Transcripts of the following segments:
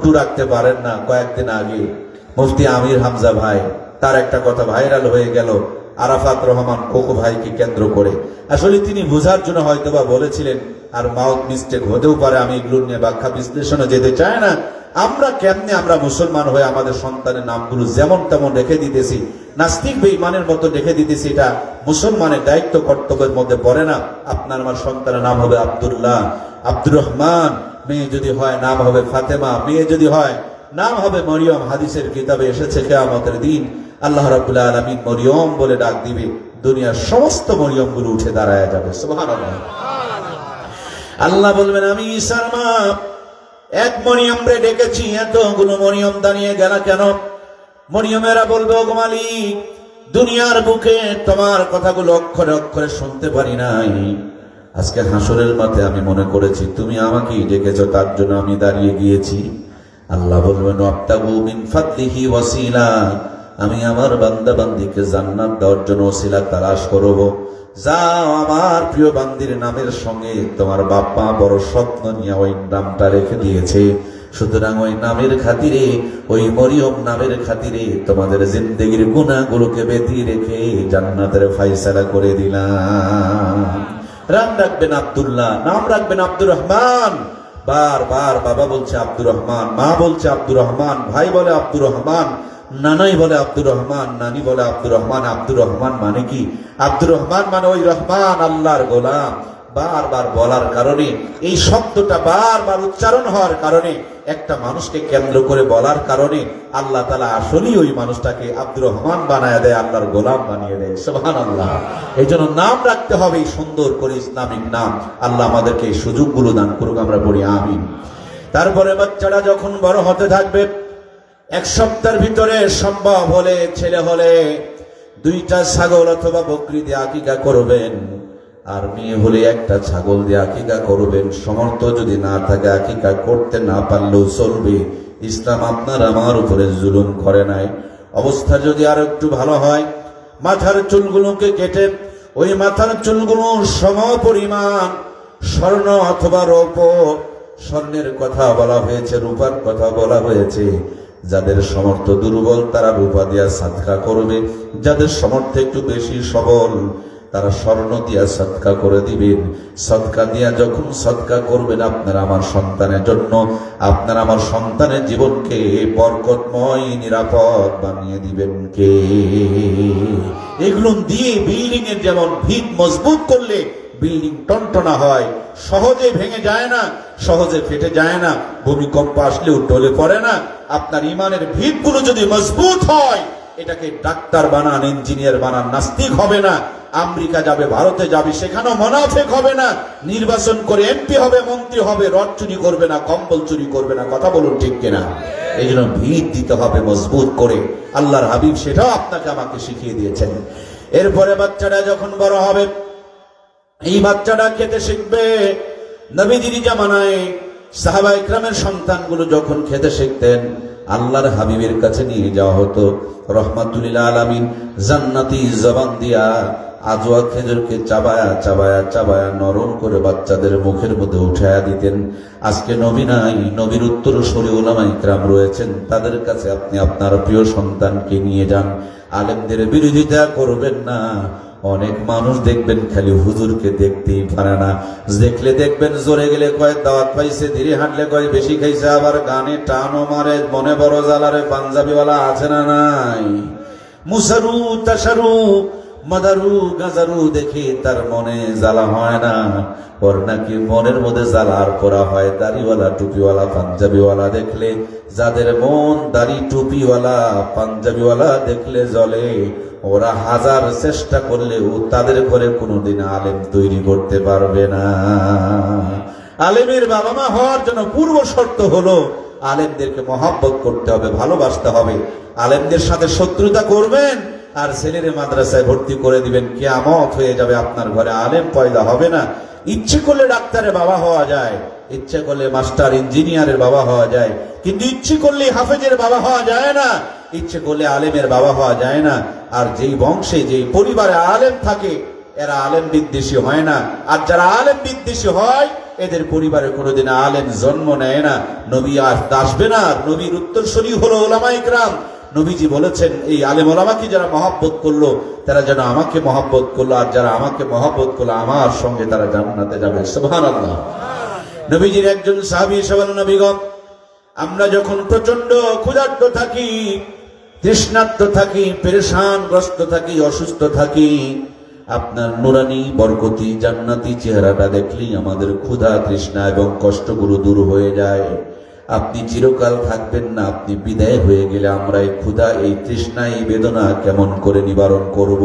রাখতে পারেন না কয়েকদিন আগে। মুফতি আমির হামজা ভাই, তার একটা কথা ভাইরাল হয়ে গেল, আরাফাত রহমান কোকো ভাইকে কেন্দ্র করে। আসলে তিনি বোঝার জন্য হয়তো বা বলেছিলেন, আর মাউথ মিস্টেক হতেও পারে, আমি এগুলো নিয়ে ব্যাখ্যা বিশ্লেষণে যেতে চাই না। আমরা কেমনে আমরা মুসলমান হয়ে আমাদের সন্তানের নামগুলো যেমন তেমন রেখে দিতেছি, নাস্তিক বেঈমানের মতো রেখে দিতেছি, এটা মুসলমানের দায়িত্ব কর্তব্যের মধ্যে পড়ে না? আপনার, আমার সন্তানের নাম হবে আব্দুল্লাহ, আব্দুর রহমান। মেয়ে যদি হয়, নাম হবে ফাতেমা। মেয়ে যদি হয়, নাম হবে মরিয়ম। হাদিসের কিতাবে এসেছে, কেয়ামতের দিন আল্লাহ রাবুল্লাহ আলমিন মরিয়ম বলে ডাক দিবে। দুনিয়ার সমস্ত মরিয়মগুলো উঠে দাঁড়ায় যাবে। আল্লাহ বলবেন, আমি ঈশার মা। এক মরিয়ম রে ডেকেছি, এতগুলো মরিয়ম দাঁড়িয়ে গেল কেন? মরিয়মেরা বলবে ও মালিক, দুনিয়ার বুকে তোমার কথাগুলো অক্ষরে অক্ষরে শুনতে পারি নাই। আজকে হাসরের মাঠে আমি মনে করেছি, তুমি আমাকেই ডেকেছ, তার জন্য আমি দাঁড়িয়ে গিয়েছি। আল্লাহ বলবেন আমি আমার বান্দা বান্দিকে জান্নাত দেওয়ার জন্য ওসিলা তালাশ করব। যাও আমার প্রিয় বান্দির নামের সঙ্গে, তোমার বাপ্পা বড় স্বপ্ন নিয়ে ওই নামটা রেখে দিয়েছে। সুতরাং ওই নামের খাতিরে, ওই মরিয়ম নামের খাতিরে তোমাদের জিন্দগির গুণাগুলোকে বেঁধে রেখে জান্নাতের ফাইসালা করে দিলাম। রাম রাখবেন আবদুল্লাহ, নাম রাখবেন আব্দুর রহমান। বার বার বাবা বলছে আব্দুর রহমান, মা বলছে আব্দুর রহমান, ভাই বলে আব্দুর রহমান, নানাই বলে আব্দুর রহমান, নানি বলে আব্দুর রহমান। আব্দুর রহমান মানে কি? আব্দুর রহমান মানে ওই রহমান, আল্লাহর গোলাম। বারবার বলার কারণে, এই শব্দটা বারবার উচ্চারণ হওয়ার কারণে, একটা মানুষকে কেন্দ্র করে বলার কারণে আল্লাহ তালা আসলেই ওই মানুষটাকে আব্দুর রহমান বানায় দেয়, আল্লাহর গোলাম বানিয়ে দেয়। সোহান আল্লাহ এই জন্য নাম রাখতে হবে সুন্দর করে ইসলামিক নাম। আল্লাহ আমাদেরকে এই সুযোগগুলো দান করুক, আমরা বলি আমিন। তারপরে বাচ্চারা যখন বড় হতে থাকবে, এক সপ্তাহের ভিতরে সম্ভব হলে, ছেলে হলে দুইটা ছাগল অথবা বকরি দিয়ে আকিকা করবেন। আর মেয়ে হলে একটা ছাগল দিয়ে আকিকা করবেন। সমর্থ যদি না থাকে, আকিকা করতে না পারলেও চলবে। ইসলাম আপনার আমার উপরে জুলুম করে নাই। অবস্থা যদি আর একটু ভালো হয়, মাথার চুলগুলোকে কেটে, ওই মাথার চুলগুলো সম পরিমাণ স্বর্ণ অথবা রৌপ স্বর্ণের কথা বলা হয়েছে, রূপার কথা বলা হয়েছে। যাদের সমর্থ দুর্বল, তারা রূপা দিয়া সাদকা করবে। যাদের সমর্থ একটু বেশি সবল তারা স্বর্ণ দিয়া সৎকা করে দিবেন। সৎকা দিয়া যখন সৎকা করবেন আপনার আমার সন্তানের জন্য, আপনার আমার সন্তানের জীবনকে বরকতময়, নিরাপদ বানিয়ে দিবেন কে? এগুলো দিয়ে বিল্ডিং এর যেমন ভিত মজবুত করলে বিল্ডিং টনটনা হয়, সহজে ভেঙে যায় না, সহজে ফেটে যায় না, ভূমিকম্প আসলেও টলে পড়ে না। আপনার ইমানের ভিতগুলো যদি মজবুত হয়, এটাকে ডাক্তার বানান, ইঞ্জিনিয়ার বানান, নাস্তিক হবে না। আমেরিকা যাবে, ভারতে যাবে, সেখানেও মনাফেক হবে না। নির্বাচন করে এমপি হবে, মন্ত্রী হবে, রড চুরি করবে না, কম্বল চুরি করবে না, কথা বলুন ঠিক কিনা? এই জন্য ভিত দিতে হবে, মজবুত করে। আল্লাহর হাবিব সেটাও আপনাকে আমাকে শিখিয়ে দিয়েছেন। এরপরে বাচ্চাটা যখন বড় হবে, এই বাচ্চাটা খেতে শিখবে। নবীজির জামানায় সাহাবা ইকরামের সন্তানগুলো যখন খেতে শিখতেন, আল্লাহর হাবিবের কাছে নিয়ে যাওয়া হতো। রহমাতুল্লাহ আলামিন জান্নাতি জবান দিয়া আজোয়া খেজুরকে চাবায়া চাবায়া চাবায়া নরম করে বাচ্চাদের মুখের মধ্যে উঠায়া দিতেন। আজকে নবী নাই, নবীর উত্তর সরি ওলামা ইকরাম রয়েছেন। তাদের কাছে আপনি আপনার প্রিয় সন্তানকে নিয়ে যান। আলেমদের বিরোধিতা করবেন না। অনেক মানুষ দেখবেন খালি হুজুরকে দেখতেই পারে না। দেখলে দেখবেন জোরে গেলে কয় দাওয়াত পাইছে, ধীরে হাঁটলে কয় বেশি খাইছে, আবার গানে টানও মারে, মনে বড় জ্বালারে পাঞ্জাবিওয়ালা আছে না নাই? মুসারু, তাসারু মাদারু গাজারু দেখে তার মনে জ্বালা হয় না। ওর নাকি মনের মধ্যে জ্বালার করা হয়। দাড়িওয়ালা, টুপিওয়ালা, পাঞ্জাবিওয়ালা দেখলে যাদের মন দাড়ি, টুপিওয়ালা, পাঞ্জাবিওয়ালা দেখলে জ্বলে। ওরা হাজার চেষ্টা করলেও তাদের ঘরে কোনোদিন আলেম তৈরি করতে পারবে না। আলেমের বাবা মা হওয়ার জন্য পূর্ব শর্ত হলো, আলেমদেরকে মহাব্বত করতে হবে, ভালোবাসতে হবে। আলেমদের সাথে শত্রুতা করবেন আর ছেলের মাদ্রাসায় ভর্তি করে দিবেন, কেয়ামত হয়ে যাবে আপনার ঘরে। আলেম পয়দা হবে না। ইচ্ছে করলে ডাক্তারের বাবা হওয়া যায়, ইচ্ছে করলে মাস্টার ইঞ্জিনিয়ারের বাবা হওয়া যায়, কিন্তু ইচ্ছে করলে হাফেজের বাবা হওয়া যায় না। ইচ্ছে করলে আলেমের বাবা হওয়া যায় না। আর যেই বংশে, যেই পরিবারে আলেম থাকে, এরা আলেম বিদ্বেষী হয় না। আর যারা আলেম বিদ্বেষী হয়, এদের পরিবারে কোনোদিন আলেম জন্ম নেয় না। নবী আস- আসবে না। নবীর উত্তরসূরি হলো ওলামা ইকরাম নবীজি বলেছেন, এই আলেম ওলামাকে যারা মহাব্বত করল, তারা যেন আমাকে মহাব্বত করল, আর যারা আমাকে মহাব্বত করল, আমার সঙ্গে তারা জান্নাতে যাবে। নবীজির একজন সাহাবী এসে বলেন আমরা যখন প্রচণ্ড ক্ষুধার্ত থাকি, তৃষ্ণার্ত থাকি, পেরেশানগ্রস্ত থাকি, অসুস্থ থাকি, আপনার নুরানি, বরকতি, জান্নাতি চেহারাটা দেখলেই আমাদের ক্ষুধা, তৃষ্ণা এবং কষ্টগুলো দূর হয়ে যায়। আপনি চিরকাল থাকবেন না, আপনি বিদায় হয়ে গেলে আমরা এই ক্ষুধা, এই তৃষ্ণা, এই বেদনা কেমন করে নিবারণ করব?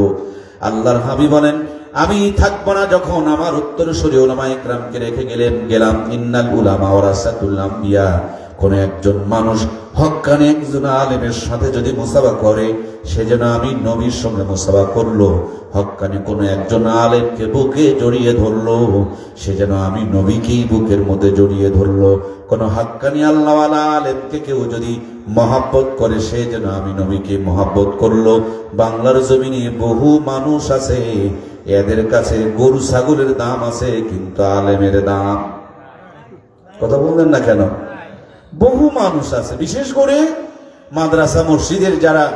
আল্লাহর হাবি বলেন, আমি থাকব না যখন আমার উত্তরসূরি ওলামা ইকরামকে রেখে গেলেন, গেলাম ইন্নাল উলামা ওরাসাতুল আম্বিয়া। কোন একজন মানুষ হক্কানে একজন আলেমের সাথে যদি মুসাবা করে, সে যেন আমি নবীর সঙ্গে মুসাবা করল। হক্কানে কোন একজন আলেমকে বুকে জড়িয়ে ধরলো, সে যেন আমি নবীকেই বুকের মধ্যে জড়িয়ে ধরলো। কোন হাক্কানি আল্লাহওয়ালা আলেমকে কেউ যদি মহাব্বত করে, সে যেন আমি নবীকে মহাব্বত করল। বাংলার জমিনে বহু মানুষ আছে, এদের কাছে গরু ছাগলের দাম আছে, কিন্তু আলেমের দাম। কথা বললেন না কেন? বহু মানুষ আছে। বিশেষ করে মাদ্রাসা, মসজিদের যারা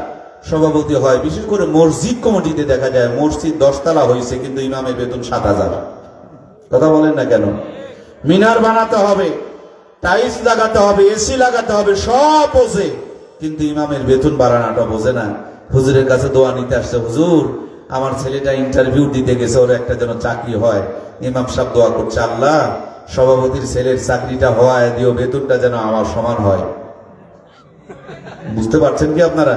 সভাপতি হয়, বিশেষ করে মসজিদ কমিটিতে দেখা যায়, মসজিদ দশতলা হয়েছে কিন্তু ইমামের বেতন সাত হাজার। কথা বলেন না কেন? মিনার বানাতে হবে, টাইলস লাগাতে হবে এসি লাগাতে হবে, সব বোঝে। কিন্তু ইমামের বেতন বাড়ানোটা বোঝে না। হুজুরের কাছে দোয়া নিতে আসছে, হুজুর, আমার ছেলেটা ইন্টারভিউ দিতে গেছে, ওর একটা যেন চাকরি হয়। ইমাম সাহেব দোয়া করছে, আল্লাহ সভাপতির ছেলের চাকরিটা হওয়ায় দিও, বেতনটা যেন আমার সমান হয়। বুঝতে পারছেন কি আপনারা?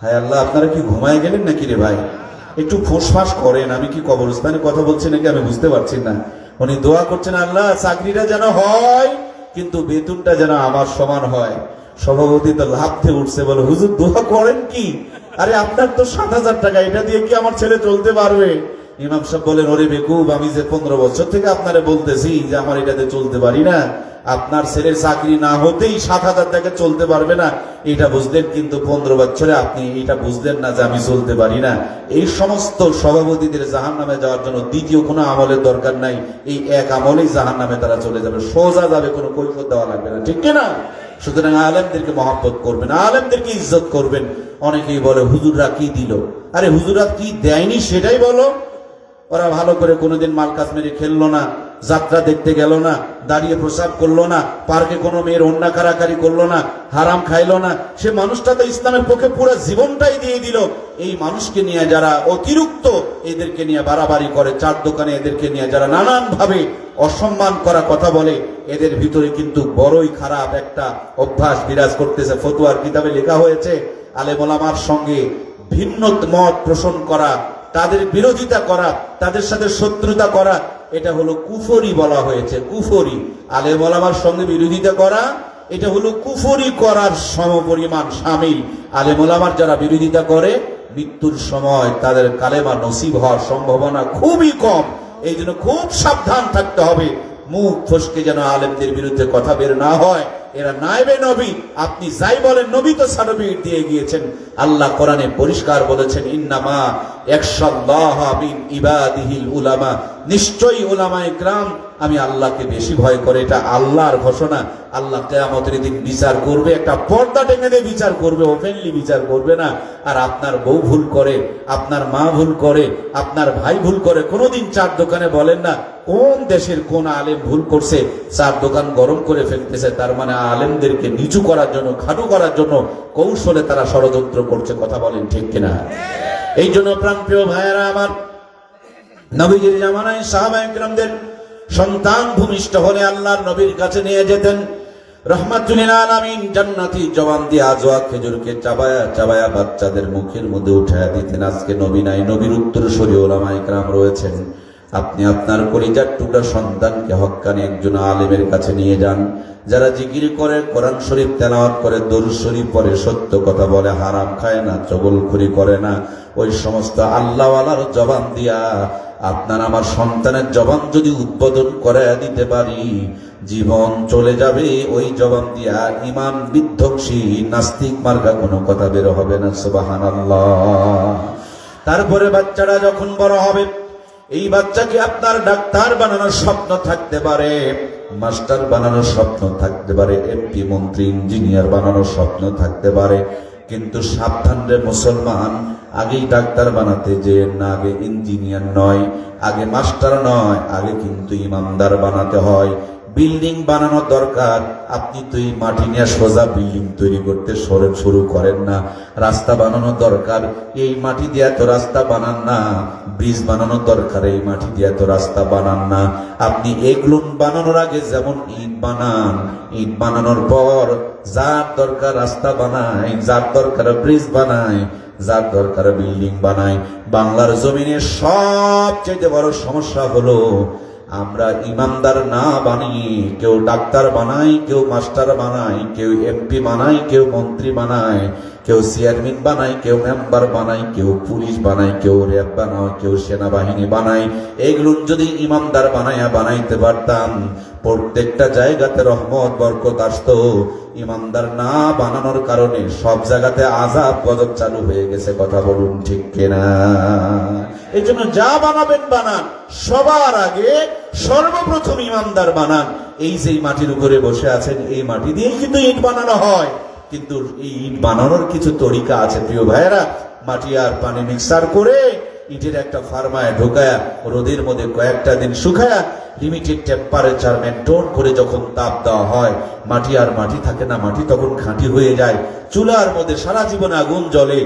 হায় আল্লাহ, আপনারা কি ঘুমায় গেলেন নাকি রে ভাই? একটু ফোঁসফাস করেন, আমি কি কবরস্থানে কথা বলছি নাকি আমি বুঝতে পারছি না। উনি দোয়া করছেন, আল্লাহ, চাকরিটা যেন হয়, কিন্তু বেতনটা যেন আমার সমান হয়। সভাপতি তো লাভতে উঠছে, বলে, হুজুর, দোয়া করেন কি? আরে, আপনার তো সাত হাজার টাকা, এটা দিয়ে কি আমার ছেলে চলতে পারবে? ইমাম সাহেব বলেন, ওরে বেকুব, আমি যে পনেরো বছর থেকে আপনারে বলতেছি যে আমার এটাতে চলতে পারি না। আপনার ছেলের চাকরি না হতেই সাত হাজার টাকা চলতে পারবে না। এটা বুঝলেন কিন্তু পনেরো বছরে আপনি এটা বুঝলেন না যে আমি চলতে পারি না। এই সমস্ত সভাপতিদের জাহান নামে যাওয়ার জন্য দ্বিতীয় কোনো আমলের দরকার নাই। এই এক আমলেই জাহান নামে তারা চলে যাবে। সোজা যাবে, কোনো কৈফত দেওয়া লাগবে না। ঠিক না সুতরাং আলেমদেরকে মহাব্বত করবেন, আলেমদেরকে ইজ্জত করবেন। অনেকেই বলে, হুজুররা কি দিল? আরে, হুজুররা কি দেয়নি সেটাই বলো। ওরা ভালো করে কোনোদিন মাল কাজ মেরে খেললো না, যাত্রা দেখতে গেল না, দাঁড়িয়ে প্রসাব করল না, পার্কে কোনো মেয়ের অন্যা কারাকারি করল না, হারাম খাইলো না, সে মানুষটা তো ইসলামের পক্ষে পুরো জীবনটাই দিয়ে দিল। এই মানুষকে নিয়ে যারা অতিরিক্ত এদেরকে নিয়ে বাড়াবাড়ি করে, চার দোকানে এদেরকে নিয়ে যারা নানান ভাবে অসম্মান করা কথা বলে, এদের ভিতরে কিন্তু বড়ই খারাপ একটা অভ্যাস বিরাজ করতেছে। ফতুয়ার কিতাবে লেখা হয়েছে আলে আলেমোলামার সঙ্গে ভিন্ন মত পোষণ করা তাদের বিরোধিতা করা, তাদের সাথে শত্রুতা করা, এটা হলো কুফরি বলা হয়েছে, কুফরি। আলেম ওলামার সঙ্গে বিরোধিতা করা, এটা হলো কুফরি করার সমপরিমাণ সামিল। আলেম ওলামার যারা বিরোধিতা করে, মৃত্যুর সময় তাদের কালেমা নসিব হওয়ার সম্ভাবনা খুবই কম। এই জন্য খুব সাবধান থাকতে হবে। মুখ ফসকে যেন আলেমদের বিরুদ্ধে কথা বের না হয়। এরা নাইবে নবী। আপনি যাই বলেন, নবী তো সার্টিফিকেট দিয়ে গিয়েছেন। আল্লাহ কোরআনে পরিষ্কার বলেছেন, ইন্নামা উলামা। নিশ্চয়ই আমি আল্লাহকে বেশি ভয় করে, এটা আল্লাহর ঘোষণা। আল্লাহ কেয়ামতের দিন বিচার করবে, একটা পর্দা দিয়ে বিচার করবে ওপেনলি বিচার করবে না। আর আপনার বউ ভুল করে, আপনার মা ভুল করে, আপনার ভাই ভুল করে, কোনোদিন চার দোকানে বলেন না, কোন দেশের কোন আলেম ভুল করছে, চার দোকান গরম করে ফেলতেছে, তার মানে আলেমদেরকে নিচু করার জন্য, খাটু করার জন্য কৌশলে তারা ষড়যন্ত্র করছে, কথা বলেন ঠিক কিনা? এই জন্য প্রাণপ্রিয় ভাইয়েরা, আমার নবীজির জামানায় সাহাবাহামদের সন্তান ভূমিষ্ঠ হলে আল্লাহর নবীর কাছে নিয়ে যেতেন। রহমাতুলিল আলামিন জান্নাতি জবান দিয়ে বাচ্চাদের মুখের মধ্যে দিতেন। নবী নবীর উত্তর রয়েছেন। আপনি আপনার কলিজার টুকরা সন্তানকে হক্কানি একজন আলেমের কাছে নিয়ে যান, যারা জিকির করে, কোরআন শরীফ তেলাওয়াত করে, দরুদ শরীফ পরে সত্য কথা বলে, হারাম খায় না, চগলখুরি করে না, ওই সমস্ত আল্লাহওয়ালার জবান দিয়া আপনার আমার সন্তানের জবান যদি উদ্বোধন করে দিতে পারি, জীবন চলে যাবে, ওই জবান দিয়া ইমান বিধ্বংসী, নাস্তিক মার্গা কোনো কথা বের হবে না সুবাহান তারপরে বাচ্চারা যখন বড় হবে এই বাচ্চাকে আপনার ডাক্তার বানানোর স্বপ্ন থাকতে পারে, মাস্টার বানানোর স্বপ্ন থাকতে পারে, এমপি, মন্ত্রী, ইঞ্জিনিয়ার বানানোর স্বপ্ন থাকতে পারে, কিন্তু সাবধান রে মুসলমান, আগেই ডাক্তার বানাতে যে না, আগে ইঞ্জিনিয়ার নয়, আগে মাস্টার নয়, আগে কিন্তু ইমানদার বানাতে হয়। বিল্ডিং বানানো দরকার। আপনি তো এই মাটি নিয়ে সোজা বিল্ডিং তৈরি করতে সরে শুরু করেন না। রাস্তা বানানো দরকার। এই মাটি দিয়ে তো রাস্তা বানান না। ব্রিজ বানানো দরকার। এই মাটি দিয়ে তো রাস্তা বানান না। আপনি এগুলো বানানোর আগে যেমন ইট বানান। ইট বানানোর পর যার দরকার রাস্তা বানায়, যার দরকার ব্রিজ বানায়, যার দরকার বিল্ডিং বানায়। বাংলার জমিনের সবচেয়ে বড় সমস্যা হলো আমরা ইমানদার না বানিয়ে কেউ ডাক্তার বানাই কেউ মাস্টার বানাই কেউ এমপি বানাই কেউ মন্ত্রী বানায়। কেউ চেয়ারম্যান বানাই কেউ মেম্বার বানাই কেউ পুলিশ বানাই কেউ র্যাব বানায়, কেউ সেনাবাহিনী বানাই এগুলো যদি ইমানদার বানাইয়া বানাইতে পারতাম, প্রত্যেকটা জায়গাতে রহমত, বরকত আসতো। ইমানদার না বানানোর কারণে সব জায়গাতে আজাব গজব চালু হয়ে গেছে, কথা বলুন ঠিক কিনা? এই জন্য যা বানাবেন, বানান। সবার আগে সর্বপ্রথম ইমানদার বানান। এই যে মাটির উপরে বসে আছেন, এই মাটি দিয়ে কিন্তু ইট বানানো হয়। কিন্তু এই ইট বানানোর কিছু তরিকা আছে, প্রিয় ভাইয়েরা। মাটি আর পানি মিক্সার করে ইটের একটা ফার্মায় ঢোকায়া, রোদের মধ্যে কয়েকটা দিন শুকায়া লিমিটেড টেম্পারেচার মেনটেন করে যখন তাপ দেওয়া হয়, মাটি আর মাটি থাকে না, মাটি তখন খাঁটি হয়ে যায়। চুলার মধ্যে সারা জীবন আগুন জ্বলে।